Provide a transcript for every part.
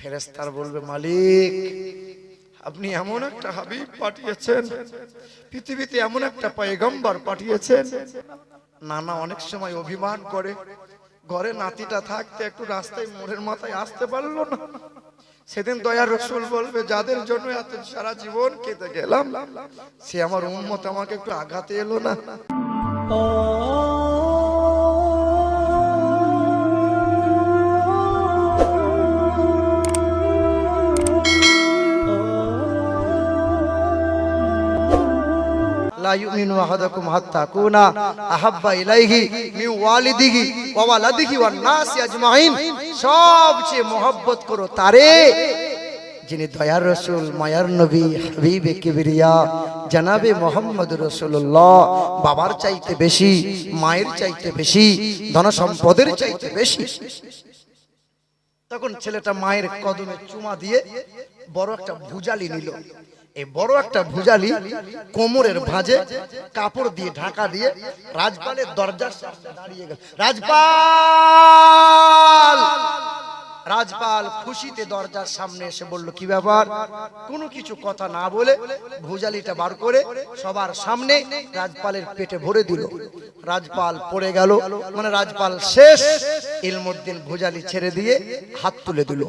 ফেরেস্তার বলবে মালিক আপনি এমন একটা হাবিব পাঠিয়েছেন পৃথিবীতে এমন একটা পয়গম্বর পাঠিয়েছেন। নানা অনেক সময় অভিমান করে ঘরে নাতিটা থাকতে একটু রাস্তায় মোড়ের মাথায় আসতে পারল না। সেদিন দয়ার রসুল বলবে যাদের জন্য এত সারা জীবন কেটে গেলাম সে আমার উম্মত আমাকে একটু আঘাতে এলো না। সবচেয়ে মহব্বত করো তারে, যিনি দয়ার রসুল, মায়ার নবী, হাবিবে কেবিরিয়া, জানাবে মোহাম্মদ রসুল্লাহ বাবার চাইতে বেশি, মায়ের চাইতে বেশি ধন সম্পদের চাইতে বেশি। তখন ছেলেটা মায়ের কদমে চুমা দিয়ে বড় একটা ভুজালি নিল। বড় একটা ভুজালি কোমরের ভাঁজে কাপড় দিয়ে ঢাকা দিয়ে রাজপালের দরজার দাঁড়িয়ে গেল। রাজপাল! রাজপাল খুশিতে দরজার সামনে এসে বলল, কি ব্যাপার? কোনো কিছু কথা না বলে ভুজালিটা বার করে সবার সামনে রাজপালের পেটে ভরে দিল। রাজপাল পড়ে গেল মানে রাজপাল শেষ। ইলমুদ্দিন ভুজালি ছেড়ে দিয়ে হাত তুলে দিল।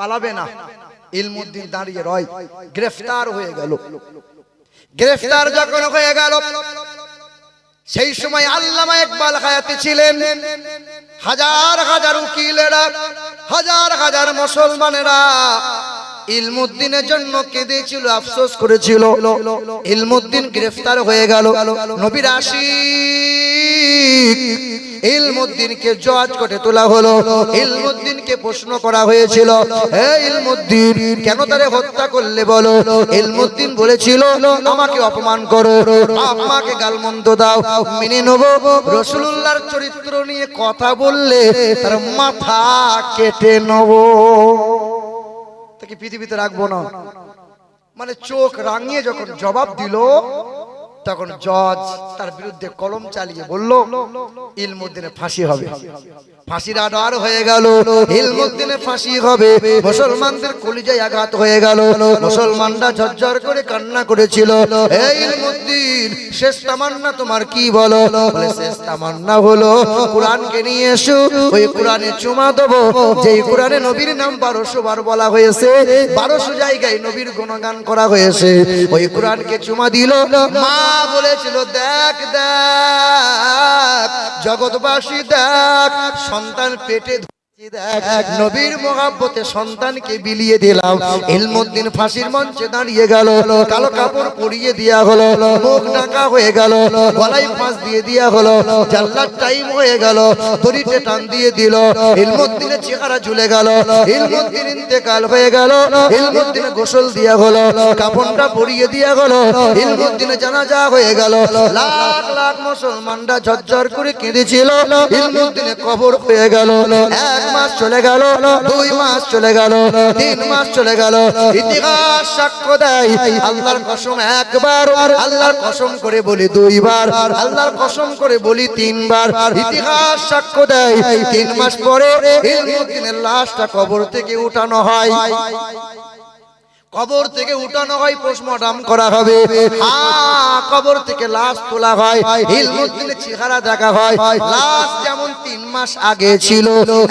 পালাবে না। ইলমুদ্দিন দাঁড়িয়ে রয়। গ্রেফতার হয়ে গেল। গ্রেফতার যখন হয়ে গেল, সেই সময় আল্লামা ইকবাল হায়াতে ছিলেন। হাজার হাজার উকিলেরা, হাজার হাজার মুসলমানেরা ইলমুদ্দিনের জন্য কেঁদেছিল, আফসোস করেছিল। ইলমুদ্দিন গ্রেফতার হয়ে গেল। নবীর আশিক ইলমুদ্দিনকে জজ করে তোলা হলো। ইলমুদ্দিনকে প্রশ্ন করা হয়েছিল, হে ইলমুদ্দিন, কেন তারে হত্যা করলে বলো? ইলমুদ্দিন বলেছিল, আমাকে অপমান করো, আমাকে গালমন্দ দাও, মেনে নেব। রসুল্লাহর চরিত্র নিয়ে কথা বললে তার মাথা কেটে নেব। তাকে পৃথিবীতে রাখব না? মানে চোখ রাঙিয়ে যখন জবাব দিল তখন জজ তার বিরুদ্ধে কলম চালিয়ে বলল, ইলমুদ্দিনে ফাঁসি হবে। ফাঁসির আডার হয়ে গেল, ইলমুদ্দিনে ফাঁসি হবে। মুসলমানদের কলিজায় আঘাত হয়ে গেল। মুসলমানরা ঝরঝর করে কান্না করেছিল হে ইলমুদ্দিন, শেষ তামান্না তোমার কি বলো, শেষ তামান্না হলো কোরআনকে নিয়ে এসো, ওই কোরআনে চুমা দেবো। যেই কোরআনে নবীর নাম বারোশো বার বলা হয়েছে, বারোশো জায়গায় নবীর গুণগান করা হয়েছে। ওই কোরআনকে চুমা দিল, মা বলেছিল দেখ দেখ জগৎবাসী দেখ সন্তান পেটে দেখ নবীর সন্তানকে বিলিয়ে দিলাম। ফাঁসির মঞ্চে দাঁড়িয়ে গেল। কালো কাপড় পরিয়ে দেয়া হলো। মুখ ঢাকা হয়ে গেল। গলায় ফাঁস দিয়ে দেয়া হলো। টাইম হয়ে গেল। দড়িতে টান দিয়ে দিল। চেহারা ঝুলে গেল। ইন্তেকাল হয়ে গেল। গোসল দিয়া হলো। কাপড়টা পরিয়ে দিয়া হলো। ইলমুদ্দিনে জানাজা হয়ে গেল। লাখ লাখ মুসলমানরা ঝরঝর করে কেঁদেছিল। ইলমুদ্দিনে কবর হয়ে গেল। এক মাস চলে গেল, দুই মাস চলে গেল, তিন মাস চলে গেল, ইতিহাস সাক্ষ্য দেয়। আল্লাহর কসম একবার, আল্লাহর কসম করে বলি দুইবার, আল্লাহর কসম করে বলি তিনবার। ইতিহাস সাক্ষ্য দেয়। তিন মাস পরে লাশটা কবর থেকে উঠানো হয়। কবর থেকে উঠানো হয়, পোস্টমর্টম করা হবে। হ্যাঁ কবর থেকে লাশ তোলা হয় চেহারা দেখা হয়। লাশ যেমন তিন মাস আগে ছিল,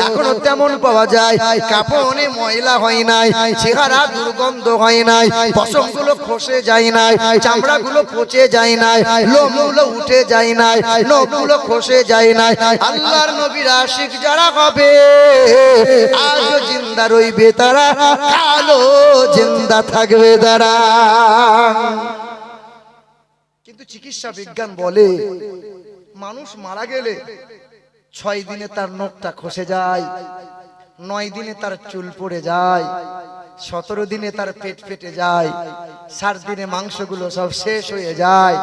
এখনও তেমন পাওয়া যায়। কাপড়ে ময়লা হয় নাই, চেহারা দুর্গন্ধ হয় নাই, পশমগুলো খসে যায় নাই, চামড়াগুলো পচে যায় নাই, লোমগুলো উঠে যায় নাই, নখগুলো খসে যায় নাই। আল্লাহর নবীর আশিক যারা হবে, আজও জিন্দা রইবে তারা, কালো জিন্দা থাকবে তারা কিন্তু চিকিৎসা বিজ্ঞান বলে, মানুষ মারা গেলে ছয় দিনে তার নখটা খসে যায়, নয় দিনে তার চুল পড়ে যায়, সতেরো দিনে তার পেট ফেটে যায়, ষাট দিনে মাংসগুলো সব শেষ হয়ে যায়,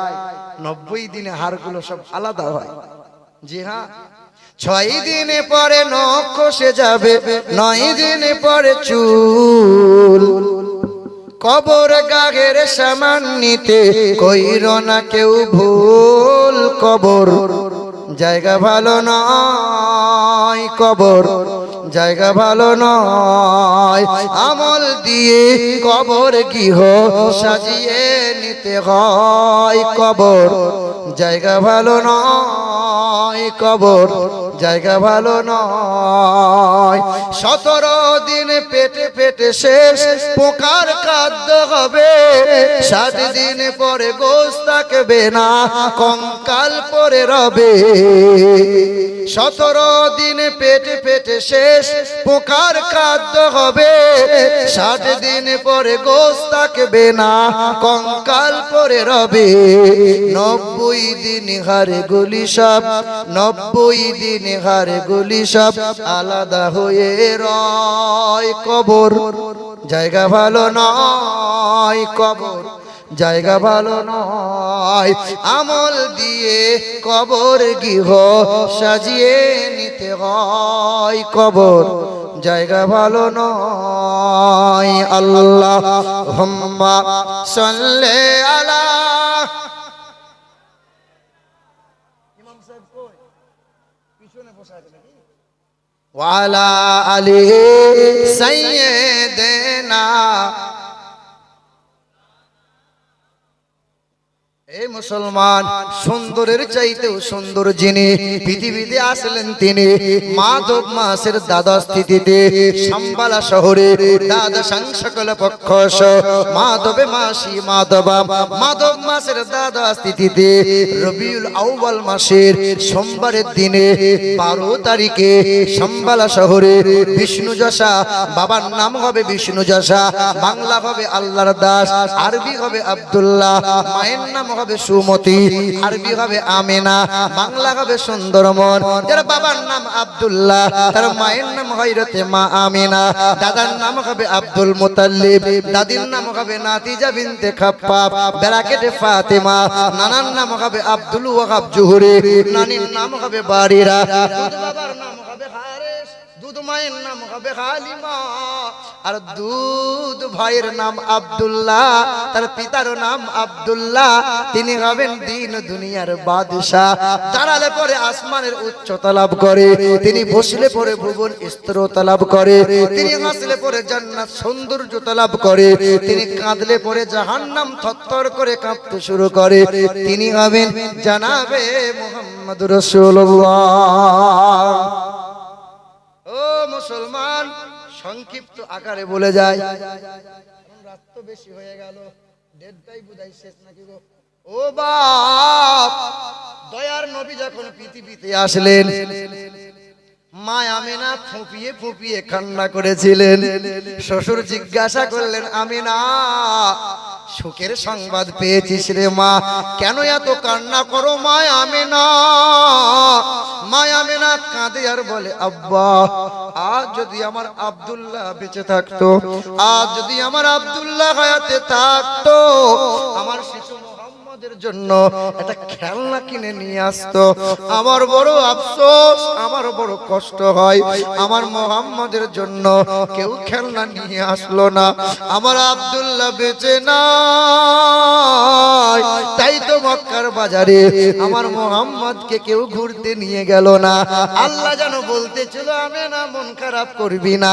নব্বই দিনে হাড়গুলো সব আলাদা হয়। জি হ্যাঁ ছয় দিনে পরে নখ খসে যাবে, নয় দিনে পরে চুল। কবর গাগের সামান নিতে কইর না কেউ ভুল কবর। জায়গা ভালো নয় কবর, জায়গা ভালো নয়। আমল দিয়ে কবর গৃহ সাজিয়ে নিতে হয় কবর। জায়গা ভালো নয় কবর, জায়গা ভালো নয়। সতেরো দিন পেটে পেটে শেষ, পোকার খাদ্য হবে। সাত দিন পরে গোস থাকবে না, কঙ্কাল পরে রবে। সতেরো দিন পেটে পেটে শেষ, পোকার খাদ্য হবে। ষাট দিন পরে গোস থাকবে না, কঙ্কাল পরে রবে। নব্বই দিন হারে গুলি সব, নব্বই দিন হারে গুলি সব আলাদা হয়ে রয় কবর। জায়গা ভালো নয় কবর। জায়গা ভালো নয়। আমল দিয়ে কবর গৃহ সাজিয়ে নিতে হয়। কবর জায়গা ভালো নয়। আল্লাহ হুম্মা সাল্লে আলা ওয়ালা আলী সাইয়েদেনা মুসলমান, সুন্দরের চাইতেও সুন্দর যিনি পৃথিবীতে আসলেন তিনি, মাধব মাসের দাদা স্থিতিতে সাম্বালা শহরে দাদা সংসকল পক্ষ মাধবে মাসি মাধবা, মাধব মাসের দাদা স্থিতিতে রবিউল আউয়াল মাসের সোমবারের দিনে বারো তারিখে সাম্বালা শহরে বিষ্ণু যশা, বাবার নাম হবে বিষ্ণু যশা, বাংলা হবে আল্লাহর দাস, আরবি হবে আব্দুল্লাহ, মায়ের নাম হবে সুমতি, আরবি হবে আমেনা, বাংলা হবে সুন্দরমন যার বাবার নাম আব্দুল্লাহ, তার মায়ের নাম হয়রতে মা আমিনা, দাদার নাম হবে আব্দুল মুতাল্লিব, দাদির নাম হবে নাতিজা বিনতে খাপ্পাব, ব্যারাকেটে ফাতেমা, নানার নাম হবে আব্দুল ওয়াহাব জুহুরি, নানির নাম হবে দুধ বাবার নাম হবে মায়ের নাম হবে হালিমা। আর দুধ ভাইয়ের নাম আব্দুল্লাহ, তার পিতার নাম আব্দুল্লাহ, তিনি হবেন দিন দুনিয়ার বাদশাহ। দাঁড়ালে পরে আসমানের উচ্চতা লাভ করে, তিনি বসলে পরে ভুবন স্থিরতা লাভ করে, তিনি হাসলে পরে জান্নাত সৌন্দর্যতা লাভ করে, তিনি কাঁদলে পরে জাহান্নাম থরথর করে কাঁপতে শুরু করে, তিনি হবেন জানাবে মোহাম্মদ রসুল্লাহ মুসলমান সংক্ষিপ্ত আকারে বলে যায়। রাত তো বেশি হয়ে গেল, দেড়টাই বুঝাই শেষ নাকি গো? ও বাপ, দয়ার নবী যখন পৃথিবীতে আসলেন মা আমিনা ফুপিয়ে ফুপিয়ে কান্না করেছিলেন। শ্বশুর জিজ্ঞাসা করলেন, আমিনা সুখের সংবাদ পেয়েছিস রে মা। কেন এত কান্না করো মায় আমি না মায় আমি না কাঁদে আর বলে, আব্বা, আজ যদি আমার আবদুল্লাহ বেঁচে থাকতো, আজ যদি আমার আবদুল্লাহ হায়াতে থাকতো, আমার শিশু মোহাম্মদের জন্য একটা খেলনা কিনে নিয়ে আসতো। আমার বড় আফসোস, আমার বড় কষ্ট হয়। আমার মোহাম্মদের জন্য কেউ খেলনা নিয়ে আসলো না। আমার আব্দুল্লাহ বেঁচে না তাই তো মক্কার বাজারে আমার মোহাম্মদকে কেউ ঘুরতে নিয়ে গেল না। আল্লাহ যেন বলতেছিল আমি না মন খারাপ করবি না।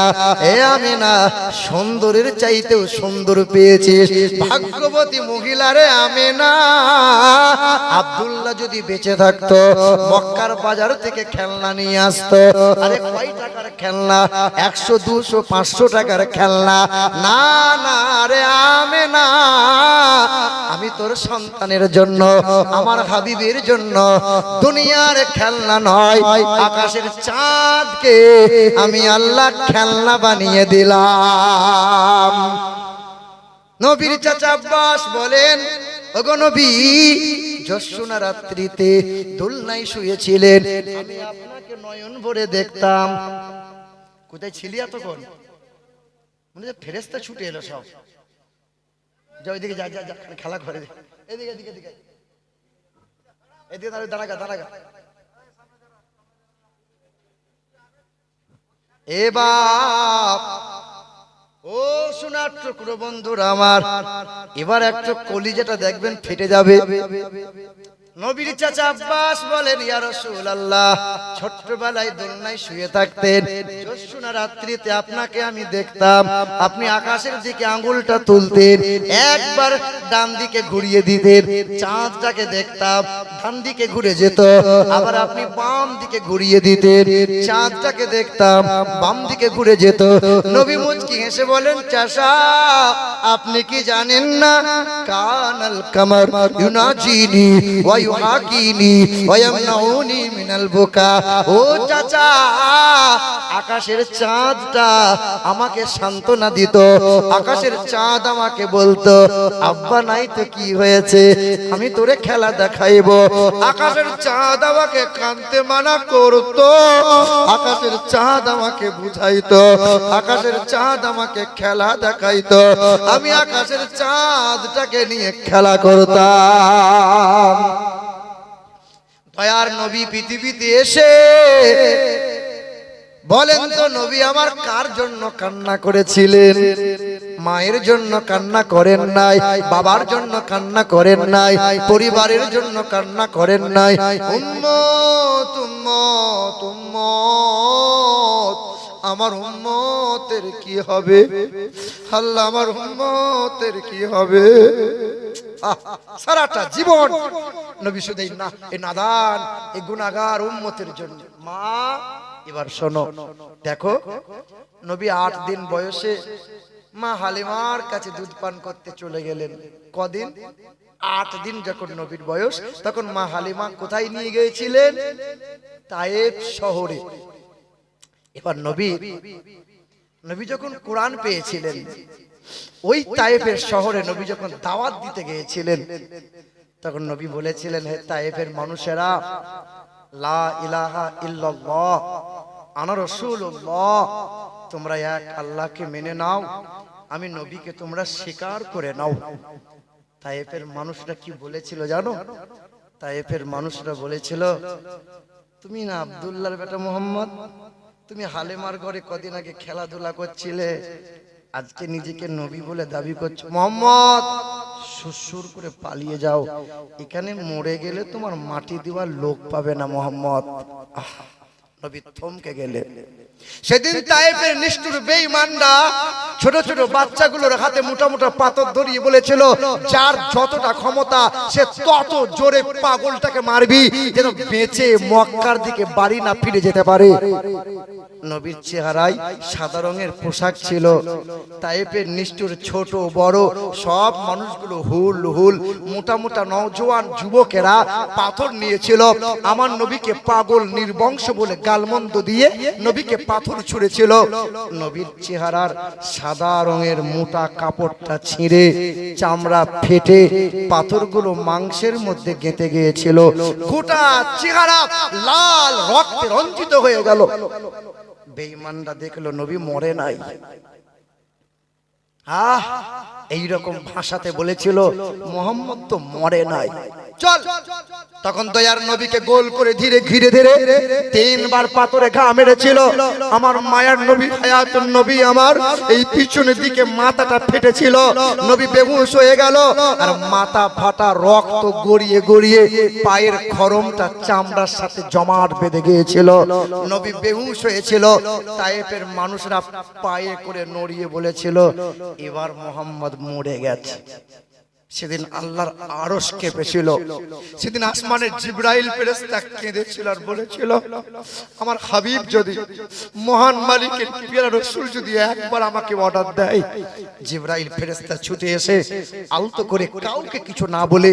এ আমি না সুন্দরের চাইতেও সুন্দর পেয়েছিস। ভাগ্যবতী মহিলারে আমি না আব্দুল্লাহ যদি বেঁচে থাকতো, মক্কার বাজার থেকে খেলনা নিয়ে আসতো, আরে কয় টাকার খেলনা? একশো, দুশো, পাঁচশো টাকার খেলনা। না না রে আমি না আমি তোর সন্তানের জন্য, আমার হাবিবের জন্য দুনিয়ার খেলনা নয়, আকাশের চাঁদকে আমি আল্লাহ খেলনা বানিয়ে দিলাম। নবীর চাচা আব্বাস বলেন ওগো নবী যশুনা রাত্রিতে দোলনায় শুয়েছিলেন। আমি আপনাকে নয়ন ভরে দেখতাম। কোথায় ছিলি এতক্ষণ? মনে হচ্ছে ফেরেস্তা ছুটে এলো সব। যা ওইদিকে যা যা যা, খেলা করে। এদিকে এদিকে এদিকে। এদিকে দাঁড়া দাঁড়াগা দাঁড়াগা এ বাপ ও সোনার টুকরো বন্ধুরা আমার এবার একটা কলিজাটা দেখবেন ফেটে যাবে। নবীর চাচা আব্বাস বলেন, ইয়া রাসূলুল্লাহ, ছোট্টবেলায় দোলনায় শুয়ে থাকতেন। জ্যোৎস্না রাত্রিতে আপনাকে আমি দেখতাম। আপনি আকাশের দিকে আঙ্গুলটা তুলতেন, একবার ডান দিকে ঘুরিয়ে দিতেন, চাঁদটাকে দেখতাম ডান দিকে ঘুরে যেত, আবার আপনি বাম দিকে ঘুরিয়ে দিতেন, চাঁদটাকে দেখতাম, বাম দিকে ঘুরে যেত। নবী মুচকি হেসে বলেন চাষা আপনি কি জানেন না? কানাল কামার ইউনাজিনি ওয়া ইউহাকিনি ওয়া মিনাল বুকা। ও চাচা, আকাশের চাঁদটা আমাকে সান্ত্বনা দিত, আকাশের চাঁদ আমাকে বলতো, আব্বা, নাই তো কি হয়েছে? আমি তোরে খেলা দেখাইব। আকাশের চাঁদ আমাকে কানতে মানা করতো, আকাশের চাঁদ আমাকে বুঝাইতো, আকাশের চাঁদ আমাকে খেলা দেখাইতো। আমি আকাশের চাঁদটাকে নিয়ে খেলা করতাম। দয়ার নবী পৃথিবীতে এসে বলেন তো নবী, আমার কার জন্য কান্না করেছিলেন? মায়ের জন্য কান্না করেন নাই, বাবার জন্য কান্না করেন নাই, পরিবারের জন্য কান্না করেন নাই। আমার উম্মতের কি হবে? আল্লাহ, আমার উম্মতের কি হবে? সারাটা জীবন নবী শুধু না এই নাদান, এই গুনাগার উন্মতের জন্য। মা, এবার শোনো। দেখো, নবী আট দিন বয়সে মা হালিমার কাছে দুধ পান করতে চলে গেলেন। কদিন? আট দিন যখন নবীর বয়স, তখন মা হালিমা কোথায় নিয়ে গিয়েছিলেন? তায়েব শহরে। এবার নবী নবী যখন কোরআন পেয়েছিলেন, ওই তায়েফের শহরে নবী যখন দাওয়াত দিতে গিয়েছিলেন, তখন নবী বলেছিলেন, হে তায়েফের মানুষেরা, লা ইলাহা ইল্লাল্লাহ, আনা রাসূলুল্লাহ, তোমরা এক আল্লাহকে মেনে নাও, আমি নবীকে তোমরা স্বীকার করে নাও। তায়েফের মানুষরা কি বলেছিল জানো? তায়েফের মানুষরা বলেছিল, তুমি না আব্দুল্লাহর বেটা মোহাম্মদ তুমি হালেমার ঘরে কদিন আগে খেলাধুলা করছিলে আজকে নিজেকে নবী বলে দাবি করছ। মোহাম্মদ শ্বশুর করে পালিয়ে যাও। এখানে মরে গেলে তোমার মাটি দেওয়ার লোক পাবে না মোহাম্মদ। আহ, নবী থমকে গেলে। সেদিন তাইফের নিষ্ঠুর বেঈমানরা ছোট ছোট বাচ্চাগুলোর হাতে মোটা মোটা পাথর ধরিয়ে বলেছিল যার যতটা ক্ষমতা সে তত জোরে পাগলটাকে মারবি যেন বেঁচে মক্কার দিকে বাড়ি না ফিরে যেতে পারে। নবীর চেহারায় সাদা রঙের পোশাক ছিল তাইপের নিষ্ঠুর ছোট বড় সব মানুষগুলো হুল হুল মোটা মোটা নওজোয়ান যুবকেরা পাথর নিয়েছিল আমার নবীকে পাগল নির্বংশ বলে গালমন্দ দিয়ে নবীকে পাথর ছুঁড়েছিল। নবীর চেহারার সাদা রঙের মোটা কাপড়টা ছিঁড়ে চামড়া ফেটে পাথরগুলো মাংসের মধ্যে গেঁথে গিয়েছিল। গোটা চেহারা লাল রক্তে রঞ্জিত হয়ে গেল। বেঈমানরা দেখল নবী মরে নাই। আহ, এইরকম ভাষাতে বলেছিল, মোহাম্মদ তো মরে নাই। চল। তখন দয়ার নবীকে গোল করে ধীরে ঘিরে ধীরে তিনবার পাথরে ঘা মেরেছিল। আমার মায়ার নবী, হায়াতুন নবী আমার এই পিছনের দিকে মাথাটা ফেটেছিল। নবী বেহুশ হয়ে গেল আর মাথা ফাটা রক্ত গড়িয়ে গড়িয়ে পায়ের খরমটা চামড়ার সাথে জমাট বেঁধে গিয়েছিল। নবী বেহুশ হয়েছিল। তাইফের মানুষরা পায়ে করে নড়িয়ে বলেছিল, এবার মোহাম্মদ মরে গেছে। সেদিন আল্লাহর আরশ কেঁপেছিল। সেদিন আসমানের জিব্রাইল ফেরেশতা কেঁদেছিল আর বলেছিল, আমার হাবিব যদি মহান মালিকের পিয়ারা রসুল যদি একবার আমাকে অর্ডার দেয়, জিব্রাইল ফেরেস্তা ছুটে এসে আলতো করে কাউকে কিছু না বলে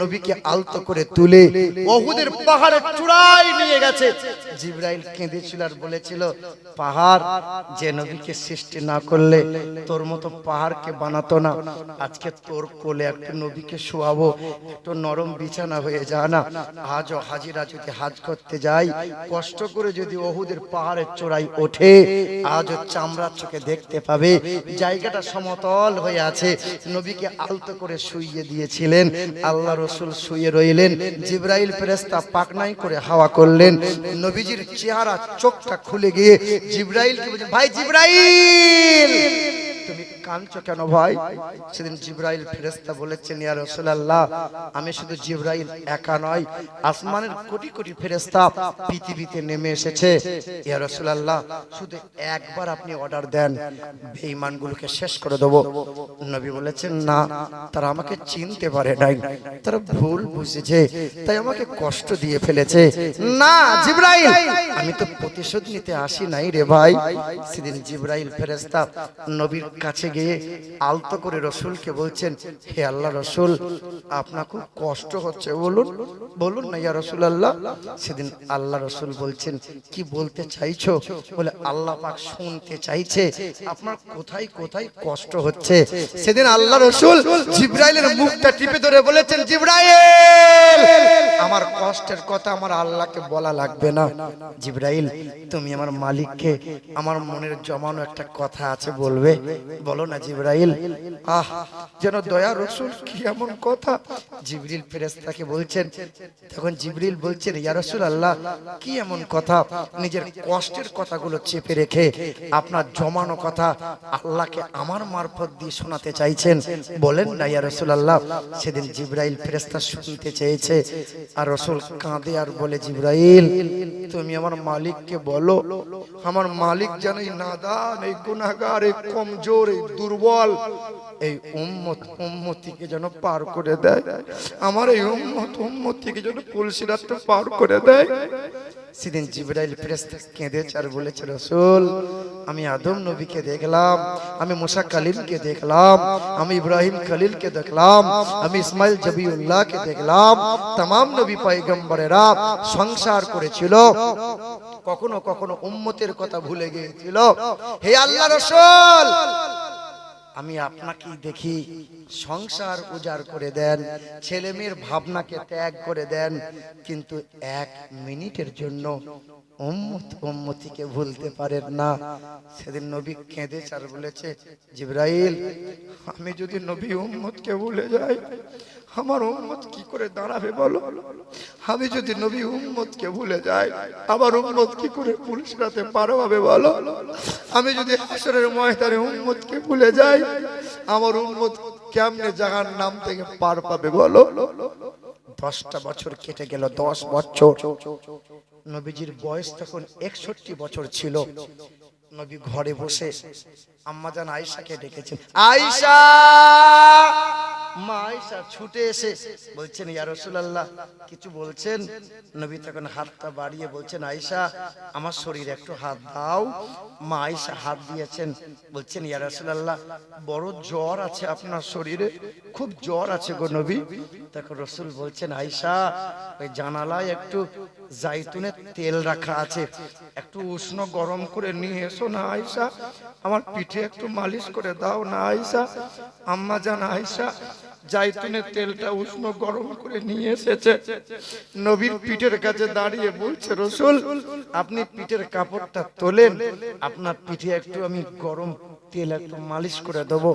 নবীকে আলতো করে তুলে ওহুদের পাহাড়ের চূড়ায় নিয়ে গেছে। জিব্রাইল কেঁদেছিল আর বলেছিল, পাহাড় যে নবীকে সৃষ্টি না করলে তোর মতো পাহাড়কে বানাতো না। আজকে তোর কোলে একটা নবীকে শোয়াবো, একটু নরম বিছানা হয়ে যা না আজও হাজিরা যদি হাজ করতে যাই, কষ্ট করে যদি ওহুদের পাহাড়ের চূড়ায় ওঠে, আজও চামড়ার চোখে দেখতে পাবে, জায়গাটা সমতল হয়ে আছে। নবীকে আলতো করে শুইয়ে দিয়েছিলেন, আল্লাহ রসুল শুয়ে রইলেন, জিব্রাইল ফেরেস্তা পাকনাই করে হাওয়া করলেন। নবীজির চেহারা, চোখটা খুলে গিয়ে জিব্রাইলকে ভাই জিব্রাইল! কাঁদছো কেন ভাই? সেদিন জিব্রাইল ফেরেস্তা বলেছেন, ইয়া রাসূলুল্লাহ, আমি শুধু জিব্রাইল একা নয়, আসমানের কোটি কোটি ফেরেস্তা পৃথিবীতে নেমে এসেছে। ইয়া রাসূলুল্লাহ, শুধু একবার আপনি অর্ডার দেন, বেঈমানগুলোকে শেষ করে দেবো। নবী বলেছেন, না, তারা আমাকে চিনতে পারে নাই, তারা ভুল বুঝেছে, তাই আমাকে কষ্ট দিয়ে ফেলেছে। না, জিব্রাইল, আমি তো প্রতিশোধ নিতে আসি নাই রে ভাই। সেদিন জিব্রাইল ফেরেস্তা নবীর কাছে গিয়ে আলতো করে রসুলকে বলছেন, হে আল্লাহ রসুল আপনার খুব কষ্ট হচ্ছে, বলুন। বলুন না, ইয়া রসুল আল্লাহ সেদিন আল্লাহ রসুল বলছেন, কি বলতে চাইছো? বলে, আল্লাহ পাক শুনতে চাইছে, আপনার কোথায় কোথায় কষ্ট হচ্ছে? সেদিন আল্লাহ রসুল জিব্রাইলের মুখটা টিপে ধরে বলেছেন, জিব্রাইল, আমার কষ্টের কথা আমার আল্লাহকে বলা লাগবে না। জিব্রাইল, তুমি আমার মালিককে, আমার মনের জমানো একটা কথা আছে বলবে। বলো না জিব্রাইল। আহ, যেন দয়া রসুল, কি এমন কথা? জিবরিল ফেরেস্তাকে বলছেন, তখন জিবরিল বলছেন, ইয়া রসুল আল্লাহ কি এমন কথা? নিজের কষ্টের কথাগুলো চেপে রেখে আপনার জমানো কথা আল্লাহকে আমার মারফত দিয়ে শোনাতে চাইছেন। বলেন না, ইয়া রসুল আল্লাহ সেদিন জিব্রাইল ফেরেস্তা শুনতে চেয়েছে, আর রসুল কাঁদে আর বলে, জিব্রাইল, তুমি আমার মালিককে বলো, আমার মালিক যেন নাদান, এই গুনাহগার, এই কমজোর, এই দুর্বল। এই উম্মত উম্মতিকে যেন পার করে দেয়। আমার এই উম্মত উম্মতিকে যেন পুলসিরাতটা পার করে দেয়। সেদিন জিব্রাইল ফেরেশতা কেঁদেছে আর বলেছে, রসুল, আমি আদম নবীকে দেখলাম, আমি মুসা কালিমকে দেখলাম, আমি ইব্রাহিম খলিলকে দেখলাম, আমি ইসমাইল জবিউল্লাহকে দেখলাম তাম নবী পয়গম্বরেরা সংসার করেছিল। কখনো কখনো উম্মতের কথা ভুলে গিয়েছিল। হে আল্লাহ রসুল আমি আপনাকে দেখি, সংসার উজাড় করে দেন ছেলে মেয়ের ভাবনাকে ত্যাগ করে দেন, কিন্তু এক মিনিটের জন্য উম্মত উম্মতিকে ভুলতে পারেন না। সেদিন নবী কেঁদে চার বলেছে, জিব্রাইল, আমি যদি নবী উম্মতকে ভুলে যাই, আমার উম্মত কি করে দাঁড়াবে বলো? আমি যদি নবী উম্মতকে ভুলে যাই, আমার উম্মত কি করে পুলিশ রাতে পার হবে বলো? আমি যদি হাসরের ময়দানে উম্মতকে ভুলে যাই, আমার উম্মত কেমনে জাহান নাম থেকে পার পাবে বলো? দশটা বছর কেটে গেল, দশ বছর। নবীজির বয়স তখন একষট্টি বছর ছিল। নবী ঘরে বসে আম্মাজান আয়েশাকে ডেকেছেন, আয়েশা, মা আয়েশা ছুটে এসে। বলছেন, ইয়া রাসূলুল্লাহ। কিছু বলছেন, নবী তখন হাতটা বাড়িয়ে বলছেন, আয়েশা, আমার শরীরে একটু হাত দাও। মা আয়েশা হাত দিয়েছেন, বলছেন, ইয়া রাসূলুল্লাহ, বড় জ্বর আছে আপনার শরীরে, খুব জ্বর আছে গো নবী। তখন রসুল বলছেন, আয়েশা, ওই জানালায় একটু জাইতুনের তেল রাখা আছে। একটু উষ্ণ গরম করে নিয়ে এসো না, আয়েশা। আমার পিঠে একটু মালিশ করে দাও না, আয়েশা। আম্মা জান, আয়েশা জাইতুনের তেলটা উষ্ণ গরম করে নিয়ে এসেছে। নবীর পিঠের কাছে দাঁড়িয়ে বলছে, রসুল, আপনি পিঠের কাপড়টা তোলেন। আপনার পিঠে একটু আমি গরম তেল একটু মালিশ করে দেবো।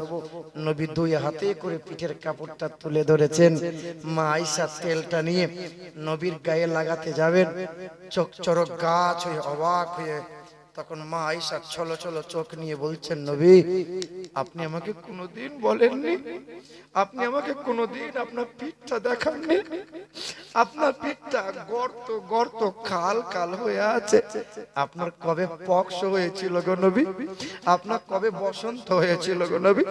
নবী দুই হাতে করে পিঠের কাপড়টা তুলে ধরেছেন। মা আইসা তেলটা নিয়ে নবীর গায়ে লাগাতে যাবেন। চোখ চরক গাছ হয়ে অবাক হয়ে তখন মা আইসা ছলো ছলো চোখ নিয়ে বলছেন, নবী, আপনি আমাকে কোনোদিন বলেননি। আপনি আমাকে কোনোদিন আপনার পিঠটা দেখাননি। আপনার পিঠটা গর্ত গর্ত খাল কাল হয়ে আছে। আপনার কবে পক্স হয়েছিল গো নবী? আপনার কবে বসন্ত হয়েছিল গো নবী?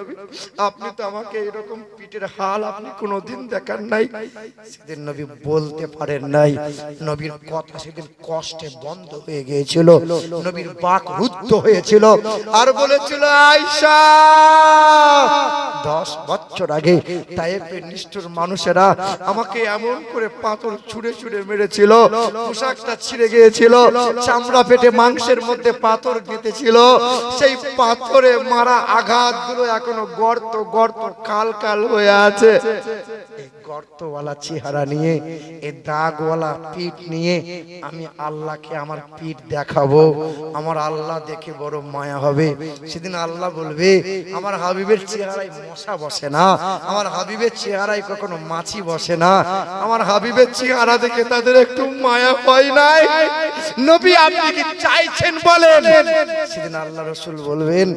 আপনি তো আমাকে এরকম পিঠের হাল আপনি কোনোদিন দেখান নাই। সেদিন নবী বলতে পারেন নাই, নবীর কথা সেদিন কষ্টে বন্ধ হয়ে গিয়েছিল, নবীর বাক রুদ্ধ হয়েছিল। আর বলেছিল আয়সা দশ বছর আগে তাইফের নিষ্ঠুর মানুষেরা আমাকে এমন করে পাথর ছুঁড়ে ছুঁড়ে মেরেছিল, পোশাকটা ছিঁড়ে গিয়েছিল, চামড়া পেটে মাংসের মধ্যে পাথর গেঁথেছিল। সেই পাথরে মারা আঘাতগুলো এখনও গর্ত গর্ত কাল কাল হয়ে আছে। গর্তওয়ালা চেহারা নিয়ে, এ দাগওয়ালা পিঠ নিয়ে আমি আল্লাহকে আমার পিঠ দেখাবো। আমার আল্লাহ দেখে বড় মায়া হবে। সেদিন আল্লাহ বলবে, আমার হাবিবের চেহারায় মশা বসে না। আমার হাবিবের চেহারায় কখনো মাছি বসে না। আমার হাবিবের চেহারা দেখে তাদের একটু মায়া হয় নাই। নবী আপনি কি চাইছেন বলেন? সেদিন আল্লাহ রসুল বলবেন,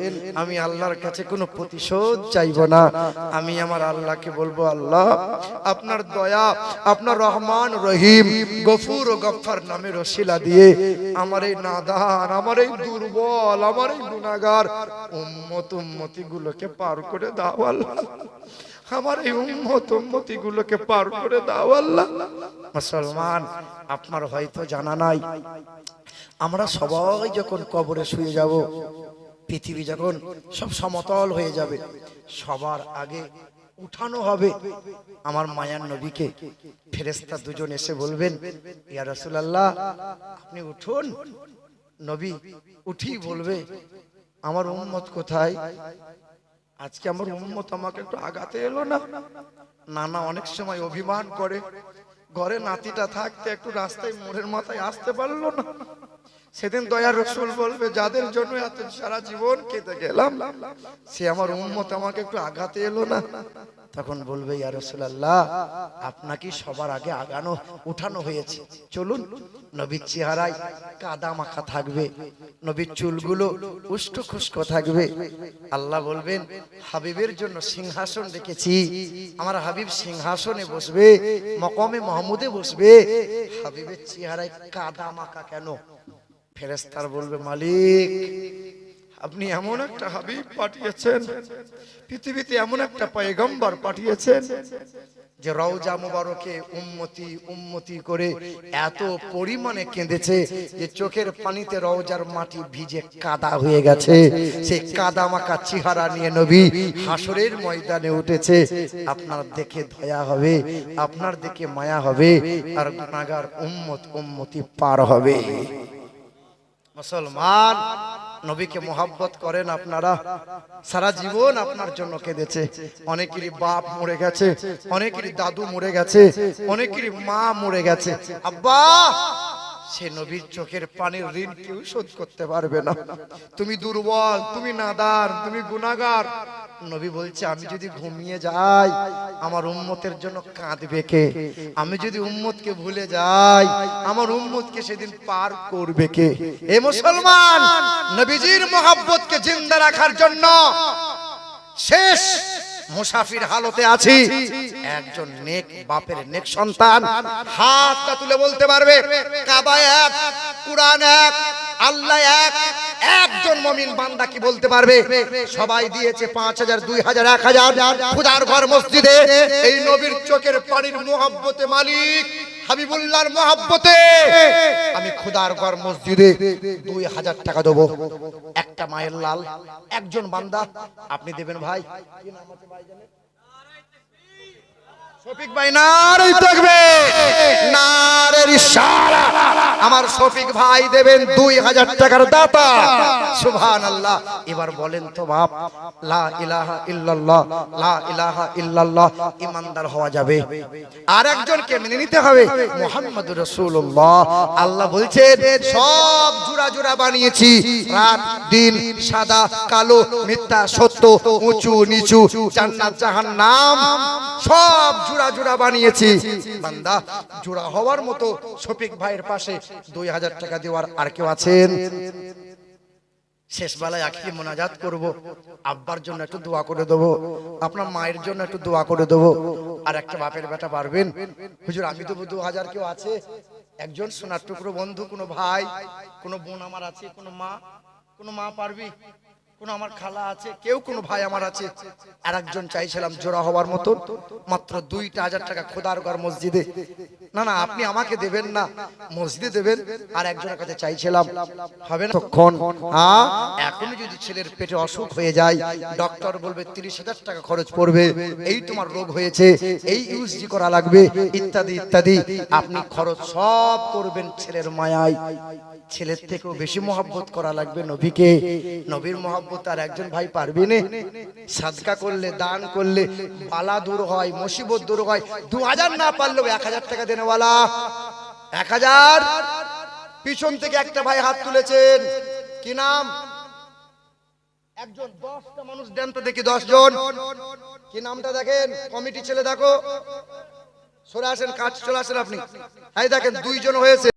আমি আল্লাহর কাছে কোনো প্রতিশোধ চাইব না। আমি আমার আল্লাহকে বলব, আল্লাহ আপনার দয়া, আপনার রহমান রহিম, গফুর ও গফার নামে রসিলা দিয়ে আমার এই নাদান আমার এই দুর্বল, আমার এই গুনাগার উম্মত উম্মতি গুলোকে পার করে দাও আল্লাহ। আমার এই উম্মত উম্মতি গুলোকে পার করে দাও আল্লাহ। মুসলমান, আপনার হয়তো জানা নাই, আমরা সবাই যখন কবরে শুয়ে যাব, পৃথিবী যখন সব সমতল হয়ে যাবে, সবার আগে উঠানো হবে। আমার মায়ার নবীকে ফেরেস্তা দুজন এসে বলবেন, ইয়া রাসূলুল্লাহ, আপনি উঠুন। নবী উঠি বলবে, আমার উম্মত কোথায়? আজকে আমার উম্মত আমাকে একটু আগাতে এলো না। নানা অনেক সময় অভিমান করে, ঘরে নাতিটা থাকতে একটু রাস্তায় মোড়ের মাথায় আসতে পারল না। সেদিন দয়ার রসুল বলবে, যাদের জন্য এত সারা জীবন কেটে গেলাম, সে আমার উম্মত আমাকে একটু আঘাতে এলো না। তখন বলবে, ইয়া রসুলাল্লাহ, আপনাকে সবার আগে আগানো, উঠানো হয়েছে। চলুন, নবীর চেহারায় কাদা মাখা থাকবে, নবীর চুলগুলো উষ্ট খুস্ক থাকবে। আল্লাহ বলবেন, হাবিবের জন্য সিংহাসন রেখেছি। আমার হাবিব সিংহাসনে বসবে, মকমে মাহমুদে বসবে। হাবিবের চেহারায় কাদা মাখা কেন? ফেরেস্তার বলবে মালিক আপনি এমন একটা হাবিব পাঠিয়েছেন পৃথিবীতে এমন একটা পয়গম্বর পাঠিয়েছেন যে রওজা মুবারকে উম্মতি উম্মতি করে এত পরিমাণে কেঁদেছে যে চোখের পানিতে রওজার মাটি ভিজে কাদা হয়ে গেছে। সেই কাদা মাখা চেহারা নিয়ে নবী হাসরের ময়দানে উঠেছে। আপনার দেখে দয়া হবে আপনার দেখে মায়া হবে আর গুনাগার উম্মত উম্মতি পার হবে। মুসলমান, নবীকে মোহাব্বত করেন আপনারা। সারা জীবন আপনার জন্য কেঁদেছে। অনেকেরই বাপ মরে গেছে, অনেকেরই দাদু মরে গেছে, অনেকেরই মা মরে গেছে। আব্বা! সে নবীর চোখের পানির ঋণ কেউ শোধ করতে পারবে না। তুমি দুর্বল, তুমি নাদার, তুমি গুনাগার। নবী বলছে, আমি যদি ঘুমিয়ে যাই, আমার উম্মতের জন্য কাঁদবে কে? আমি যদি উম্মতকে ভুলে যাই, আমার উম্মতকে সেদিন পার করবে কে? এ মুসলমান, নবীজির মোহাব্বতকে জিন্দা রাখার জন্য শেষ মুসাফির হালতে আছি। একজন নেক বাপের নেক সন্তান, হাতটা তুলে বলতে পারবে, কাবা এক, কুরআন এক, আল্লাহ এক, একজন মমিন বান্দা কি বলতে পারবে? সবাই দিয়েছে পাঁচ হাজার, দুই হাজার, এক হাজার। ঘর মসজিদে এই নবীর চোখের পানির মোহাব্বতে মালিক হাবিবুল্লাহর মহাব্বতে আমি খুদার ঘর মসজিদে দুই হাজার টাকা দেবো। একটা মায়ের লাল, একজন বান্দা। আপনি দেবেন ভাই কি নাম আছে ভাই জানেন? শফিক ভাই নারই থাকবে। নারের ইশারা। আমার শফিক ভাই দেবেন দুই হাজার টাকার দাতা। আল্লাহ এবার বলেন তো বাপ, লা ইলাহা ইল্লাল্লাহ, লা ইলাহা ইল্লাল্লাহ, ইমানদার হওয়া যাবে। আর একজনকে মেনে নিতে হবে, মুহাম্মদুর রাসূলুল্লাহ। আল্লাহ বলছেন, সব জোড়া জোড়া বানিয়েছি। রাত, দিন, সাদা, কালো, মিথ্যা, সত্য, উঁচু, নিচু, জান্নাত, জাহান্নাম, সব জোড়া জোড়া বানিয়েছি। বান্দা, জোড়া হওয়ার মতো শফিক ভাইয়ের পাশে দুই হাজার টাকা দেওয়ার আর কেউ আছেন? শেষ বেলায় আখি মোনাজাত করব, আব্বার জন্য একটু দোয়া করে দেবো, আপনার মায়ের জন্য একটু দোয়া করে দেবো, আর একটা বাপের বেটা পারবেন? হুজুর, আমি দেবো দু হাজার কেউ আছে, একজন সোনার টুকরো বন্ধু, কোনো ভাই, কোনো বোন আমার আছে, কোনো মা কোনো মা পারবি? কোনো আমার খালা আছে, কেউ কোনো ভাই আমার আছে আর একজন চাইছিলাম জোড়া হওয়ার মতো, মাত্র দুইটা হাজার টাকা খোদার ঘর মসজিদে। না না, আপনি আমাকে দেবেন না, মসজিদে দেবেন, আর একজনের কাছে চাইছিলাম। হবে না? তখন হ্যাঁ এখনই যদি ছেলের পেটে অসুখ হয়ে যায়, ডক্টর বলবে, তিরিশ হাজার টাকা খরচ পড়বে, এই তোমার রোগ হয়েছে, এই ইউজজি করা লাগবে, ইত্যাদি ইত্যাদি। আপনি খরচ সব করবেন ছেলের মায়ায়। ছেলের থেকেও বেশি মহব্বত করা লাগবে নবীকে। নবীর মহব্বত আর একজন ভাই পারবি নে। সাদকা করলে দান করলে বালা দূর হয় মুসিবত দূর হয়। দু হাজার না পারলেও এক হাজার টাকা দেনেওয়ালা। এক হাজার। পিছন থেকে একটা ভাই হাত তুলেছেন। কি নাম? একজন দশটা মানুষ দেন তো দেখি দশ জন কি নামটা দেখেন? কমিটি ছেলে দেখো। সরে আসেন কাজ চলে আসেন আপনি। এই দেখেন দুইজন হয়েছে।